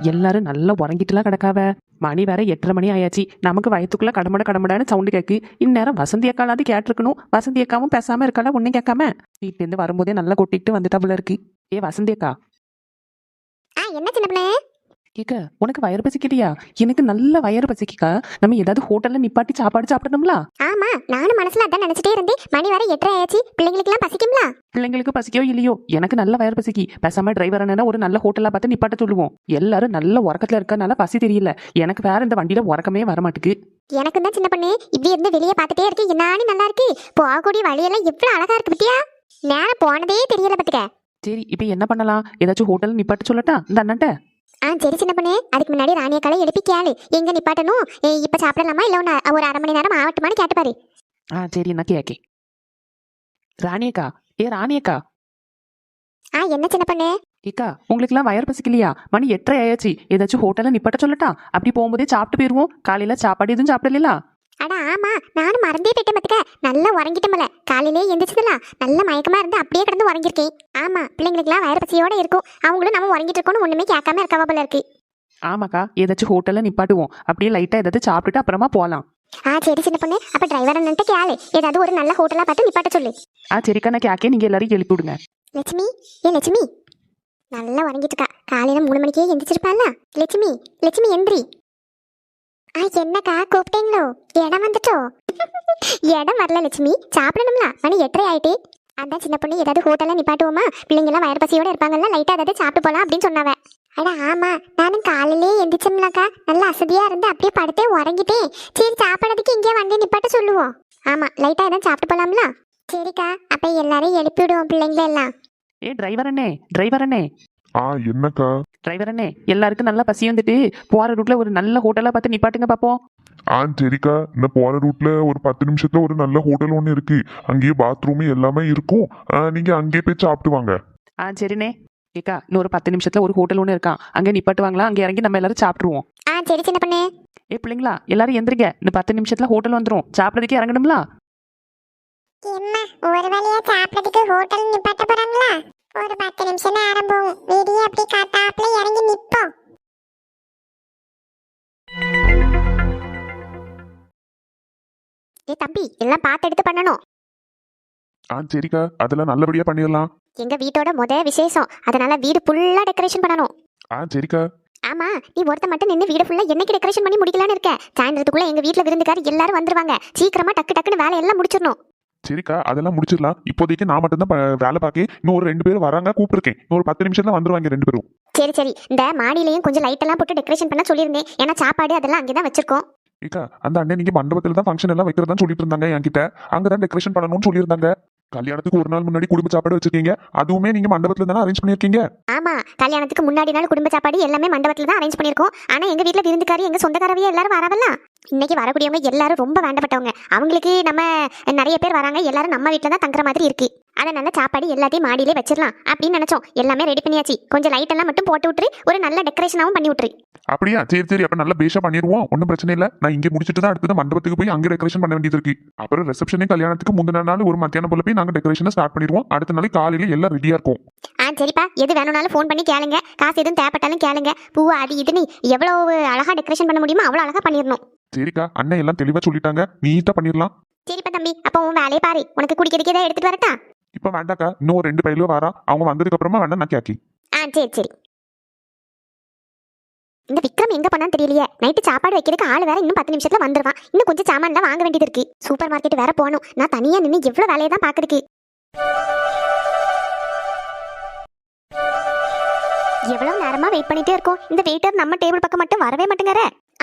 எல்லாரும் நல்லா உறங்கிட்டுலாம் கிடக்காவ? மணி வேற எட்டரை மணி ஆயாச்சு. நமக்கு வயத்துக்குள்ள கடமட கடமடான்னு சவுண்டு கேக்கு. இந்நேரம் வசந்தி அக்காலாவது கேட்டிருக்கணும். வசந்தி அக்காவும் பேசாம இருக்காளா? ஒன்னும் கேட்காம? வீட்டுல இருந்து வரும்போதே நல்லா கொட்டிட்டு வந்துட்டாப்புல இருக்கு. ஏ வசந்தி அக்கா ஆ என்ன சின்ன பொண்ணு கேக்க? உனக்கு வயிறு பசிக்கிறியா? எனக்கு நல்ல வயிறு பசிக்கா நம்ம ஏதாவது ஹோட்டல்ல நிப்பாட்டி சாப்பாடு சாப்பிடணும்ல? ஆமா நானும் மனசுல அதான் நினைச்சிட்டே இருந்தேன். மணி வர எட்டரை ஆயாச்சு. பிள்ளைங்களுக்குலாம் பசிக்கும்ல? பிள்ளைங்களுக்கு பசிக்கோ இல்லையோ? எனக்கு நல்ல வயிறு பசிக்கி. பேசாம டிரைவர் அண்ணனா ஒரு நல்ல ஹோட்டலா பார்த்து நிப்பாட்ட சொல்லுவோம். எல்லாரும் நல்ல உறக்கத்துல இருக்கறனால பசி தெரியல. எனக்கு வேற இந்த வண்டியில உறக்கமே வர மாட்டுக்கு எனக்கு தான் சின்ன பொண்ணு. இப்படி இருந்து வெளியே பார்த்துட்டே இருக்கு. என்னானி நல்லா இருக்கு. போகக்கூடிய வழியெல்லாம் எவ்வளவு அழகா இருக்கு பத்தியா? நேரம் போனதே தெரியல பத்துக்க. சரி இப்போ என்ன பண்ணலாம்? ஏதாச்சும் ஹோட்டல் நிப்பாட்ட சொல்லட்டா? இந்த அண்ணன்ட்ட? ஆ சரி சின்ன பொண்ணு. அதுக்கு முன்னாடி ராணியக்காலை எழுப்பி கேளு. எங்க நிப்பாட்டணும்? இப்ப சாப்பிடலாமா? இல்ல ஒன்னு ஒரு அரை மணி நேரம் ஆகட்டுமான்னு கேட்டு பாரு. ஆ சரி நான் கேக்கே. ராணியக்கா. ஏ ராணியக்கா. ஆ என்ன சின்ன பொண்ணு? ஏக்கா உங்களுக்குலாம் வயர் பசிக்கலையா? மணி எட்டரை ஆயாச்சு. ஏதாச்சும் ஹோட்டல்ல நிப்பாட்ட சொல்லட்டா? அப்படி போகும்போதே சாப்பிட்டு போயிருவோம். காலையில சாப்பாடு எதுவும் சாப்பிடல அட ஆமா நானும் மறந்தே போயிட்டேன் பத்துக்க. நல்லா உறங்கிட்டோம்ல காலையிலே எந்திரிச்சதுல நல்ல மயக்கமா இருந்து அப்படியே கிடந்து உறங்கிருக்கேன் ஆமா பிள்ளைங்களுக்குலாம் வயிறு பசியோட இருக்கும். அவங்களும் நம்ம உறங்கிட்டு இருக்கோம்னு ஒண்ணுமே கேட்காம இருக்கவா போல இருக்கு. ஆமாக்கா ஏதாச்சும் ஹோட்டல்ல நிப்பாட்டுவோம். அப்படியே லைட்டா ஏதாச்சும் சாப்பிட்டுட்டு அப்புறமா போகலாம் ஆ சரி சின்ன பொண்ணு. அப்ப டிரைவர் அண்ணன்ட்ட கேளு. ஏதாவது ஒரு நல்ல ஹோட்டலா பார்த்து நிப்பாட்ட சொல்லு. ஆ சரிக்கா நான் கேக்கே. நீங்க எல்லாரும் எழுப்பி விடுங்க. லட்சுமி ஏ லட்சுமி. நல்லா உறங்கிட்டு இருக்கா. காலையில மூணு மணிக்கே எந்திரிச்சிருப்பாள்ல லட்சுமி லட்சுமி எந்திரி. ஆ என்னக்கா கூப்பிட்டீங்களோ? இடம் வந்துட்டோ? இடம் வரல லட்சுமி. சாப்பிடணும்ல. மணி எட்டரை ஆயிட்டு. அதான் சின்ன பொண்ணு ஏதாவது ஹோட்டல்ல நிப்பாட்டுவோமா? பிள்ளைங்களாம் வயிறு பசியோட இருப்பாங்கல்ல லைட்டா ஏதாவது சாப்பிட்டு போலாம் அப்படின்னு சொன்னாவ. அட ஆமா. நானும் காலையிலே எந்திரிச்சோம்லக்கா. நல்லா அசதியா இருந்து அப்படியே படுத்தே உறங்கிட்டேன். சரி சாப்பிடறதுக்கு இங்கே வண்டி நிப்பாட்ட சொல்லுவோம். ஆமா லைட்டா எதாவது சாப்பிட்டு போலாம்ல? சரிக்கா. அப்ப எல்லாரையும் எழுப்பி விடுவோம் பிள்ளைங்கள எல்லாம் ஏ டிரைவர் அண்ணே டிரைவர் அண்ணே. ஆ என்னக்கா? டிரைவர் அண்ணே எல்லாருக்கும் நல்லா பசி வந்துட்டு போற ரூட்ல ஒரு நல்ல ஹோட்டலா பார்த்து நிப்பாட்டுங்க பாப்போம். ஆ சரிக்கா. இந்த போற ரூட்ல ஒரு பத்து நிமிஷத்துல ஒரு நல்ல ஹோட்டல் ஒன்று இருக்கு. அங்கேயே பாத்ரூம் எல்லாமே இருக்கும். ஆ, நீங்க அங்கேயே போய் சாப்பிட்டு வாங்க. ஆ சரிண்ணே. ஏக்கா இன்னொரு பத்து நிமிஷத்துல ஒரு ஹோட்டல் ஒன்று இருக்கான் அங்கே நிப்பாட்டுவாங்களா? அங்கே இறங்கி நம்ம எல்லாரும் சாப்பிட்டுருவோம். ஆ சரி சின்ன பொண்ணு. ஏ பிள்ளைங்களா எல்லாரும் எந்திரிங்க. இந்த பத்து நிமிஷத்துல ஹோட்டல் வந்துடும் சாப்பிட்றதுக்கே இறங்கணும்ல? ஒரு வழியா சாப்பிடறதுக்கு ஹோட்டல் நிப்பாட்ட போறாங்களா? ஒரு பத்து நிமிஷம் நேரம் போகும். அப்படி காத்தாப்புல இறங்கி நிப்போம். ஏ தம்பி எல்லாம் பார்த்து எடுத்து பண்ணணும். ஆ சரிக்கா. அதெல்லாம் நல்லபடியா பண்ணிடலாம். எங்க வீட்டோட முத விசேஷம். அதனால வீடு ஃபுல்லா டெக்கரேஷன் பண்ணணும். ஆ சரிக்கா. ஆமா நீ ஒருத்த மட்டும் நின்று வீடு ஃபுல்லா என்னைக்கு டெக்கரேஷன் பண்ணி முடிக்கலாம்னு இருக்க. சாயந்தரத்துக்குள்ள எங்க வீட்ல விருந்துக்கார் எல்லாரும் வந்துருவாங்க. சீக்கிரமா டக்கு டக்குன்னு வேலையெல்லாம் முடிச்சிடணும். சரிக்கா அதெல்லாம் முடிச்சிடலாம். இப்போதைக்கு நான் மட்டும் தான் வேலை பார்க்க இன்னும் ஒரு ரெண்டு பேரும் வராங்க கூப்பிட்டுருக்கேன். இன்னும் ஒரு பத்து நிமிஷம் தான் வந்துருவாங்க ரெண்டு பேரும். சரி சரி. இந்த மாடியிலையும் கொஞ்சம் லைட் எல்லாம் போட்டு டெக்கரேஷன் பண்ண சொல்லியிருந்தேன். ஏன்னா சாப்பாடு அதெல்லாம் அங்கே தான் வச்சிருக்கோம். ஏக்கா அந்த அண்ணன் நீங்க மண்டபத்துல தான் ஃபங்க்ஷன் எல்லாம் வைக்கிறதா சொல்லிட்டு இருந்தாங்க என்கிட்ட. அங்க தான் டெக்கரேஷன் பண்ணணும்னு சொல்லியிருந்தாங்க. கல்யாணத்துக்கு ஒரு நாள் முன்னாடி குடும்ப சாப்பாடு வச்சிருக்கீங்க. அதுவுமே நீங்க மண்டபத்துல தானே அரேஞ்ச் பண்ணிருக்கீங்க ஆமா கல்யாணத்துக்கு முன்னாடி நாள் குடும்ப சாப்பாடு எல்லாமே மண்டபத்துல தான் அரேஞ்ச் பண்ணிருக்கோம் ஆனா எங்க வீட்ல விருந்துக்காரி எங்க சொந்தக்காரவியே எல்லாரும் வரவல்ல? இன்னைக்கு வரக்கூடியவங்க எல்லாரும் ரொம்ப வேண்டப்பட்டவங்க. அவங்களுக்கு நம்ம நிறைய பேர் வராங்க. எல்லாரும் நம்ம வீட்ல தான் தங்குற மாதிரி இருக்கு. அதனால சாப்பாடு எல்லாத்தையும் மாடியிலே வச்சிடலாம் அப்படின்னு நினைச்சோம். எல்லாமே ரெடி பண்ணியாச்சு. கொஞ்சம் லைட் எல்லாம் மட்டும் போட்டு விட்டுரு. ஒரு நல்ல டெக்கரேஷனாவும் பண்ணி விட்டுரு. அப்படியா? சரி சரி. அப்ப நல்ல பேஷா பண்ணிடுவோம் ஒன்றும் பிரச்சனை இல்லை. நான் இங்கே முடிச்சிட்டு தான் அடுத்தது மண்டபத்துக்கு போய் அங்கே டெக்கரேஷன் பண்ண வேண்டியது இருக்கு. அப்புறம் ரிசப்ஷனே கல்யாணத்துக்கு முந்தின நாள் ஒரு மத்தியானம் போல போய் நாங்கள் டெக்கரேஷனை ஸ்டார்ட் பண்ணிடுவோம். அடுத்த நாள் காலையில எல்லாம் ரெடியா இருக்கும். ஆ சரிப்பா. எது வேணும்னாலும் ஃபோன் பண்ணி கேளுங்க. காசு எதுவும் தேவைப்பட்டாலும் கேளுங்க. பூ அது இதுன்னு எவ்வளவு அழகா டெக்கரேஷன் பண்ண முடியுமோ அவ்வளோ அழகா பண்ணிடணும். சரிக்கா. அண்ணன் எல்லாம் தெளிவா சொல்லிட்டாங்க. நீட்டா பண்ணிடலாம். சரிப்பா தம்பி. அப்போ உன் வேலையை பாரு. உனக்கு குடிக்கிறதுக்கு ஏதாவது எடுத்துட்டு வரட்டா? இப்போ வேண்டாக்கா. இன்னும் ஒரு ரெண்டு பயிலும் வரா. அவங்க வந்ததுக்கு அப்புறமா வேண்டாம் நான் கேக்கி. ஆ சரி சரி. இந்த விக்ரம் எங்க பண்ணான்னு தெரியலையே. நைட்டு சாப்பாடு வைக்கிறதுக்கு ஆள் வேற இன்னும் பத்து நிமிஷத்துல வந்துருவான். இன்னும் கொஞ்சம் சாமான்லாம் வாங்க வேண்டியது இருக்கு. சூப்பர் மார்க்கெட் வேற போகணும். நான் தனியா நின்று எவ்வளவு வேலையை தான் பாக்குறதுக்கு எவ்வளவு நேரமா வெயிட் பண்ணிட்டே இருக்கோம். இந்த வெயிட்டர் நம்ம டேபிள் பக்கம் மட்டும் வரவே மாட்டேங்கார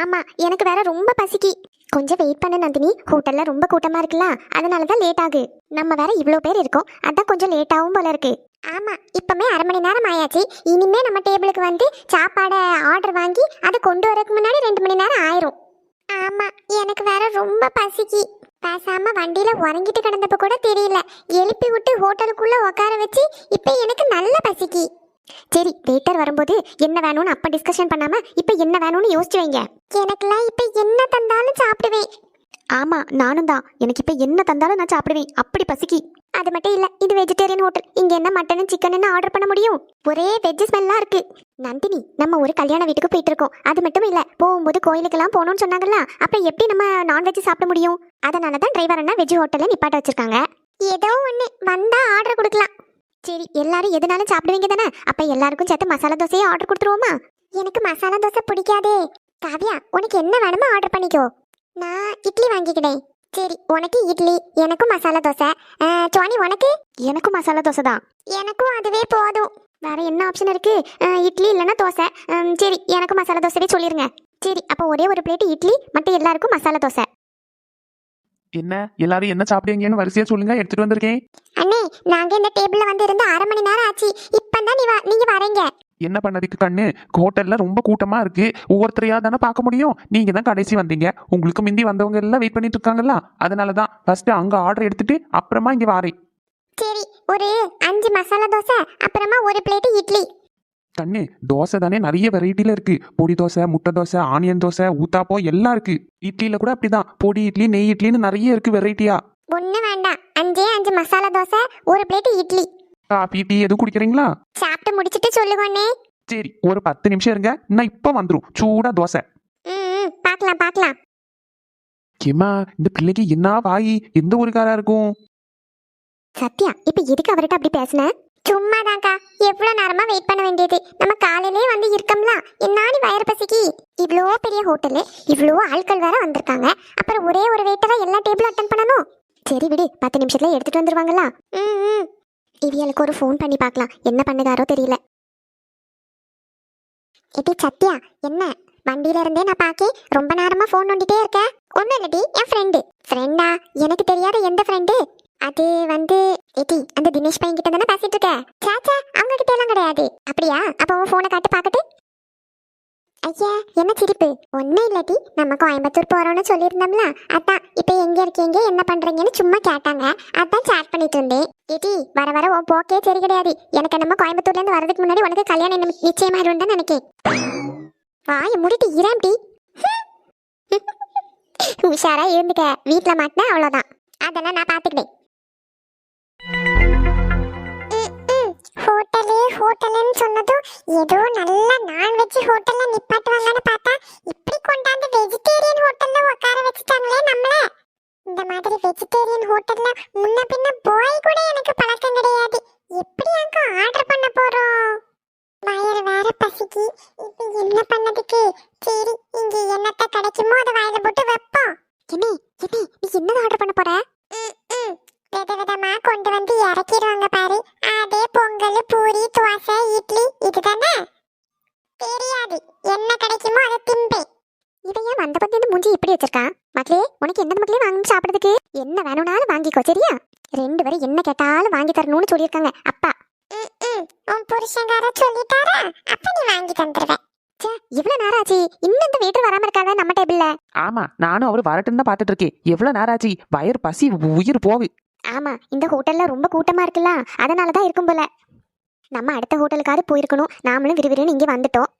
ஆமா எனக்கு வேற ரொம்ப பசிக்கு. கொஞ்சம் வெயிட் பண்ண நந்தினி. ஹோட்டல்ல ரொம்ப கூட்டமா இருக்குல்ல அதனால தான் லேட் ஆகு. நம்ம வேற இவ்வளோ பேர் இருக்கோம். அதான் கொஞ்சம் லேட் ஆகும் போல இருக்கு. ஆமாம் இப்போமே அரை மணி நேரம் ஆயாச்சு. இனிமே நம்ம டேபிளுக்கு வந்து சாப்பாடை ஆர்டர் வாங்கி அதை கொண்டு வரதுக்கு முன்னாடி ரெண்டு மணி நேரம் ஆயிரும். ஆமாம் எனக்கு வேற ரொம்ப பசிக்கு. பேசாம வண்டியில உறங்கிட்டு கிடந்தப்ப கூட தெரியல. எழுப்பி விட்டு ஹோட்டலுக்குள்ள உட்கார வச்சு இப்போ எனக்கு நல்ல பசிக்கு. சரி வெயிட்டர் வரும்போது என்ன வேணும்னு அப்ப டிஸ்கஷன் பண்ணாம இப்ப என்ன வேணும்னு யோசிச்சு வைங்க. எனக்குலாம் இப்ப என்ன தந்தாலும் சாப்பிடுவேன். ஆமா நானும் தான். எனக்கு இப்ப என்ன தந்தாலும் நான் சாப்பிடுவேன். அப்படி பசிக்கு. அது மட்டும் இல்ல இது வெஜிடேரியன் ஹோட்டல் இங்க என்ன மட்டனு சிக்கனுன்னு ஆர்டர் பண்ண முடியும்? ஒரே வெஜ் ஸ்மெல்லா இருக்கு. நந்தினி நம்ம ஒரு கல்யாண வீட்டுக்கு போயிட்டு இருக்கோம். அது மட்டும் இல்ல போகும்போது கோயிலுக்கெல்லாம் போகணும்னு சொன்னாங்கல்ல அப்புறம் எப்படி நம்ம நான்வெஜ் சாப்பிட முடியும்? அதனால தான் டிரைவர் அண்ணா வெஜ் ஹோட்டல்ல நிப்பாட்ட வச்சிருக்காங்க. ஏதோ ஒண்ணு வந்தா ஆர்டர் கொடுக்கலாம். சரி எல்லாரும் எதுனாலும் சாப்பிடுவீங்க தானே? அப்ப எல்லாருக்கும் சேர்த்து மசாலா தோசையே ஆர்டர் கொடுத்துருவோமா? எனக்கு மசாலா தோசை பிடிக்காதே. காவியா உனக்கு என்ன வேணுமோ ஆர்டர் பண்ணிக்கோ. நான் இட்லி வாங்கிக்கிட்டேன். சரி உனக்கு இட்லி எனக்கும் மசாலா தோசை. சுவானி உனக்கு? எனக்கும் மசாலா தோசை தான். எனக்கும் அதுவே போதும். வேற என்ன ஆப்ஷன் இருக்கு? இட்லி இல்லைன்னா தோசை. சரி எனக்கும் மசாலா தோசையே சொல்லிருங்க. சரி அப்போ ஒரே ஒரு பிளேட் இட்லி மற்ற எல்லாருக்கும் மசாலா தோசை. என்ன? எல்லாரும் என்ன சாப்பிடுவீங்கன்னு வரிசையா சொல்லுங்க எடுத்துட்டு வந்திருக்கேன். அண்ணே நாங்க இந்த டேபிள்ல வந்து இருந்து அரை மணி நேரம் ஆச்சு. இப்பதான் நீ வ- நீங்க வரீங்க. என்ன பண்ணதுக்கு கண்ணு? ஹோட்டல்ல ரொம்ப கூட்டமா இருக்கு. ஒவ்வொருத்தரையா தானே பார்க்க முடியும்? நீங்க தான் கடைசி வந்தீங்க. உங்களுக்கு முந்தி வந்தவங்க எல்லாம் வெயிட் பண்ணிட்டு இருக்காங்கல்ல? அதனால தான் ஃபர்ஸ்ட் அங்க ஆர்டர் எடுத்துட்டு அப்புறமா இங்க வாரேன். சரி ஒரு அஞ்சு மசாலா தோசை அப்புறமா ஒரு பிளேட் இட்லி. கண்ணு தோசை தானே நிறைய வெரைட்டில இருக்கு. பொடி தோசை முட்டை தோசை ஆனியன் தோசை ஊத்தாப்பம் எல்லாம் இருக்கு. இட்லியில கூட அப்படிதான். பொடி இட்லி நெய் இட்லின்னு நிறைய இருக்கு வெரைட்டியா ஒண்ணு வேண்டாம். அஞ்சே அஞ்சு மசாலா தோசை ஒரு பிளேட் இட்லி. காஃபி டீ எதுவும் குடிக்கிறீங்களா? சாப்பிட்டு முடிச்சிட்டு சொல்லுங்கண்ணே சரி ஒரு பத்து நிமிஷம் இருங்க. நான் இப்ப வந்துரும். சூடா தோசை. ம், பார்க்கலாம் பார்க்கலாம் ஏமா இந்த பிள்ளைக்கு என்ன வாயி? எந்த ஊருக்காரா இருக்கும்? சத்யா இப்ப எதுக்கு அவர்கிட்ட அப்படி பேசுன? சும்மாதான்க்கா. எவ்வளவு நேரமா வெயிட் பண்ண வேண்டியது. நம்ம காலையிலே வந்து இருக்கோம்ல. என்னாடி வயிறு பசிக்கு? இவ்வளோ பெரிய ஹோட்டலு. இவ்வளோ ஆட்கள் வேற வந்திருக்காங்க. அப்புறம் ஒரே ஒரு வெயிட்டரா எல்லா டேபிளும் அட்டன் பண்ணணும். சரி விடு பத்து நிமிஷத்துல எடுத்துட்டு வந்துருவாங்களா? ம் ம். இவியலுக்கு ஒரு ஃபோன் பண்ணி பார்க்கலாம். என்ன பண்ணுதாரோ தெரியல. எடி சத்யா என்ன? வண்டியில இருந்தே நான் பாக்கி ரொம்ப நேரமா ஃபோன் நோண்டிட்டே இருக்கேன் ஒன்னும் இல்லடி என் ஃப்ரெண்டு ஃப்ரெண்டா எனக்கு தெரியாத எந்த ஃப்ரெண்டு அது வந்து ஏடி அந்த தினேஷ் பையன் கிட்ட தானே பேசிட்டு இருக்க. சாச்சா அவங்க கிட்ட எல்லாம் கிடையாது. அப்படியா? அப்போ உன் ஃபோனை காட்டு பாக்கட்டு ஐயா என்ன சிரிப்பு? ஒன்னும் இல்லாட்டி நம்ம கோயம்புத்தூர் போறோம்னு சொல்லியிருந்தோம்ல. அதான் இப்ப எங்க இருக்கீங்க என்ன பண்றீங்கன்னு சும்மா கேட்டாங்க. அதான் சேட் பண்ணிட்டு இருந்தேன் ஏடி வர வர உன் போக்கே சரி கிடையாது. எனக்கு நம்ம கோயம்புத்தூர்ல இருந்து வரதுக்கு முன்னாடி உனக்கு கல்யாணம் நி- இருந்தா நினைக்கேன். வாய முடிட்டு இராம்டி உஷாரா இருந்துக்க. வீட்ல மாட்டினா அவ்வளவுதான். அதெல்லாம் நான் பாத்துக்கிட்டேன். ஹோட்டலு ஹோட்டலுன்னு சொன்னதும் ஏதோ நல்ல நான்வெஜ் ஹோட்டல்ல நிப்பாட்டுவாங்கன்னு பார்த்தா இப்படி கொண்டாந்து வெஜிடேரியன் ஹோட்டல்ல உட்கார வச்சுட்டாங்களே நம்மள. இந்த மாதிரி வெஜிடேரியன் ஹோட்டல்ல முன்ன பின்ன போய் கூட எனக்கு பழக்கம் கிடையாது. எப்படி அங்க ஆர்டர் பண்ண போறோம்? வயிறு வேற பசிக்கு. இப்ப என்ன பண்ணதுக்கு? சரி இங்க என்னத்த கிடைக்குமோ அதை வாயில போட்டு வைப்போம். என்ன என்ன நீ என்ன ஆர்டர் பண்ண போற? விதவிதமா கொண்டு வந்து இறக்கிடுவாங்க பாரு. அதே பொங்கல் பூரி தோசை இட்லி இதுதானே? தெரியாது. என்ன கிடைக்குமோ அதை திம்பேன் வந்த பத்தி இந்த மூஞ்சி இப்படி வச்சிருக்கான்? மக்களே உனக்கு என்ன மக்களே வாங்கி சாப்பிடுறதுக்கு? என்ன வேணும்னாலும் வாங்கிக்கோ சரியா? ரெண்டு பேரும் என்ன கேட்டாலும் வாங்கி தரணும்னு சொல்லியிருக்காங்க அப்பா. உன் புருஷங்கார சொல்லிட்டாரா? அப்ப நீ வாங்கி தந்துருவேன் இவ்வளவு நேரம் ஆச்சு. இன்னும் இந்த வீட்டு வராம இருக்காங்க நம்ம டேபிள்ல ஆமா நானும் அவர் வரட்டுன்னு தான் பாத்துட்டு இருக்கேன். எவ்வளவு நேரம் ஆச்சு? வயிறு பசி உயிர் போகு. ஆமா இந்த ஹோட்டல்ல ரொம்ப கூட்டமா இருக்குல்ல அதனால தான் இருக்கும் போல. நம்ம அடுத்த ஹோட்டலுக்காவது போயிருக்கணும். நாமளும் விறுவிறுன்னு இங்க வந்துட்டோம்.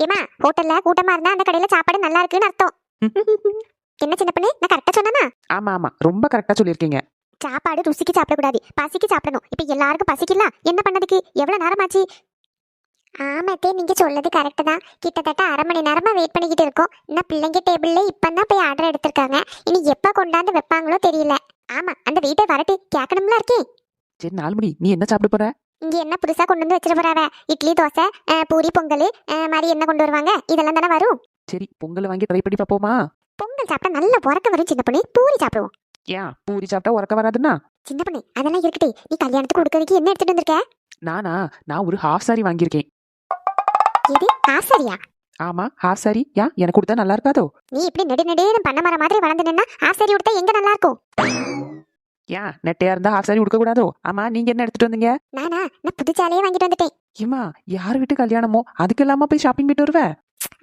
ஏமா ஹோட்டல்ல கூட்டமா இருந்தா அந்த கடையில சாப்பாடு நல்லா இருக்குன்னு அர்த்தம். என்ன சின்ன பண்ணு? நான் கரெக்டா சொன்னனா? ஆமா ஆமா. ரொம்ப கரெக்டா சொல்லியிருக்கீங்க. சாப்பாடு ருசிக்கு சாப்பிடக்கூடாது பசிக்கு சாப்பிடணும். இப்ப எல்லாருக்கும் பசிக்கல என்ன பண்ணதுக்கு? எவ்வளவு நேரமாச்சு? ஆமாத்தே நீங்க சொல்லது கரெக்ட் தான். கிட்டத்தட்ட அரை மணி நேரமா வெயிட் பண்ணிக்கிட்டு இருக்கோம். இன்னும் பிள்ளைங்க டேபிள்ல இப்பதான் போய் ஆர்டர் எடுத்திருக்காங்க. இனி எப்ப கொண்டாந்து வைப்பாங்களோ தெரியல. ஆமா அந்த வீட்டை வரட்டு கேட்கணும்ல இருக்கேன் சரி நாலு மணி நீ என்ன சாப்பிட போற? இங்க என்ன புதுசா கொண்டு வந்து வச்சிட்டு போறாவ? இட்லி தோசை பூரி பொங்கல் மாதிரி என்ன கொண்டு வருவாங்க? இதெல்லாம் தானே வரும்? சரி பொங்கல் வாங்கி ட்ரை பண்ணி பார்ப்போமா பொங்கல் சாப்பிட்டா நல்ல உறக்க வரும் சின்ன பொண்ணு. பூரி சாப்பிடுவோம். ஏன் பூரி சாப்பிட்டா உறக்க வராதுன்னா? சின்ன பொண்ணு அதெல்லாம் இருக்கட்டே. நீ கல்யாணத்துக்கு கொடுக்கறதுக்கு என்ன எடுத்துட்டு வந்திருக்க? நானா? நான் ஒரு ஹாஃப் சாரி வாங்கியிருக்கேன். எது? ஆசரியா ஆமா ஹாஃப் சாரி ஏன் எனக்கு கொடுத்தா நல்லா இருக்காதோ? நீ இப்படி நெடு நெடுன்னு பண்ண மர மாதிரி வளர்ந்து நின்னா ஆசரி கொடுத்தா எங்க நல்லா இருக்கும்? ஏன் நெட்டையா இருந்தா ஹாஃப் சாரி கொடுக்க கூடாதோ? ஆமா நீங்க என்ன எடுத்துட்டு வந்தீங்க? நானா நான் புது சேலையே வாங்கிட்டு வந்துட்டேன். ஏமா யார் வீட்டு கல்யாணமோ அதுக்கு இல்லாம போய் ஷாப்பிங் போயிட்டு வருவ?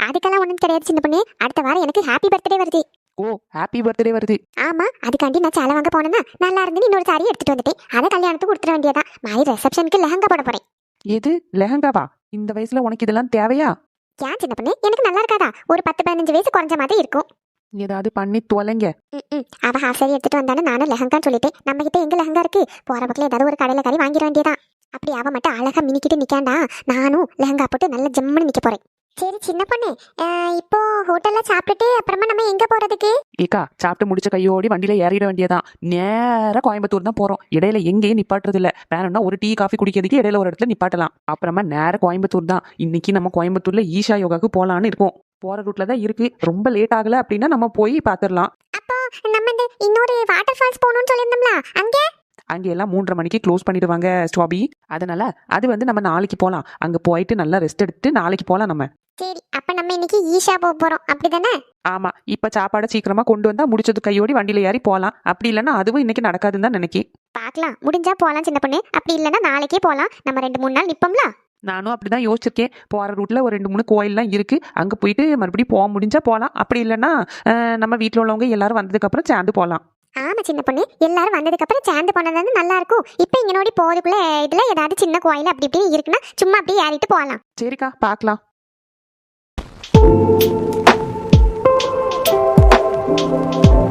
அதுக்கெல்லாம் ஒண்ணும் கிடையாது சின்ன பொண்ணு. அடுத்த வாரம் எனக்கு ஹாப்பி பர்த்டே வருது. ஓ ஹாப்பி பர்த்டே வருது. ஆமா அதுக்காண்டி நான் சேலை வாங்க போனேன்னா நல்லா இருந்து இன்னொரு சாரி எடுத்துட்டு வந்துட்டேன். அதை கல்யாணத்துக்கு கொடுத்துட வேண்டியதான் மாதிரி ரிசப்ஷனுக்கு லெஹங்கா போட போறேன். எது? லெஹங்காவா? இந்த வயசுல உனக்கு இதெல்லாம் தேவையா? ஏன் சின்ன பொண்ணு? எனக்கு நல்லா இருக்காதா? ஒரு பத்து பதினஞ்சு வயசு குறைஞ்ச மாதிரி இருக்கும். ஏதாவது பண்ணி தொலைங்க. அவ சாரி எடுத்துட்டு வந்தானே நானும் லெஹங்கான்னு சொல்லிட்டேன். நம்ம கிட்ட எங்க லெஹங்கா இருக்கு? போற பக்கத்துல ஏதாவது ஒரு கடையில கறி வாங்கிட வேண்டியதான் அப்படி அவ மட்டும் அழகா மினிக்கிட்டு நிக்காண்டா நானும் லெஹங்கா போட்டு நல்ல ஜம்முன்னு நிக்க போறேன். சரி சின்ன பொண்ணு. இப்போ ஹோட்டல்ல சாப்பிட்டுட்டு அப்புறமா நம்ம எங்க போறதுக்கு? ஏக்கா சாப்பிட்டு முடிச்ச கையோடி வண்டியில ஏறிட வேண்டியதான் நேரா கோயம்புத்தூர் தான் போறோம். இடையில எங்கேயும் நிப்பாட்டுறது இல்ல வேணும்னா ஒரு டீ காஃபி குடிக்கிறதுக்கு இடையில ஒரு இடத்துல நிப்பாட்டலாம். அப்புறமா நேரா கோயம்புத்தூர் தான். இன்னைக்கு நம்ம கோயம்புத்தூர்ல ஈஷா யோகாக்கு போலான்னு இருக்கோம். போற ரூட்ல தான் இருக்கு. ரொம்ப லேட் ஆகல அப்படின்னா நம்ம போய் பாத்துரலாம் அப்போ நம்ம இந்த இன்னொரு வாட்டர் ஃபால்ஸ் போகணும்னு சொல்லியிருந்தோம்ல. அங்க? அங்க எல்லாம் மூன்றரை மணிக்கு க்ளோஸ் பண்ணிடுவாங்க ஸ்டாபி அதனால அது வந்து நம்ம நாளைக்கு போலாம். அங்க போயிட்டு நல்லா ரெஸ்ட் எடுத்துட்டு நாளைக்கு போலாம் நம்ம. சரி அப்ப நம்ம இன்னைக்கு ஈஷா போக போறோம். அப்படிதானே? ஆமா இப்ப சாப்பாடை சீக்கிரமா கொண்டு வந்தா முடிச்சது கையோடி வண்டியில ஏறி போலாம். அப்படி இல்லைன்னா அதுவும் இன்னைக்கு நடக்காதுன்னு தான் நினைக்கேன். பார்க்கலாம். முடிஞ்சா போலாம் சின்ன பொண்ணு. அப்படி இல்லைன்னா நாளைக்கே போலாம். நம்ம ரெண்டு மூணு நாள் நிப்போம்ல? நானும் அப்படிதான் யோசிச்சிருக்கேன். போற ரூட்ல ஒரு ரெண்டு மூணு கோயில்லாம் இருக்கு. அங்க போயிட்டு மறுபடியும் போக முடிஞ்சா போலாம். அப்படி இல்லைன்னா நம்ம வீட்ல உள்ளவங்க எல்லாரும் வந்ததுக்கு அப்புறம் சேர்ந்து போலாம். ஆமா சின்ன பொண்ணு. எல்லாரும் வந்ததுக்கு அப்புறம் சேர்ந்து போனது நல்லா இருக்கும் இப்போ இங்க நோடி போறதுக்குள்ள இதுல ஏதாவது சின்ன கோயில் அப்படி இப்படி இருக்குன்னா சும்மா அப்படியே ஏறிட்டு போகலாம் சரிக்கா பார்க்கலாம். you.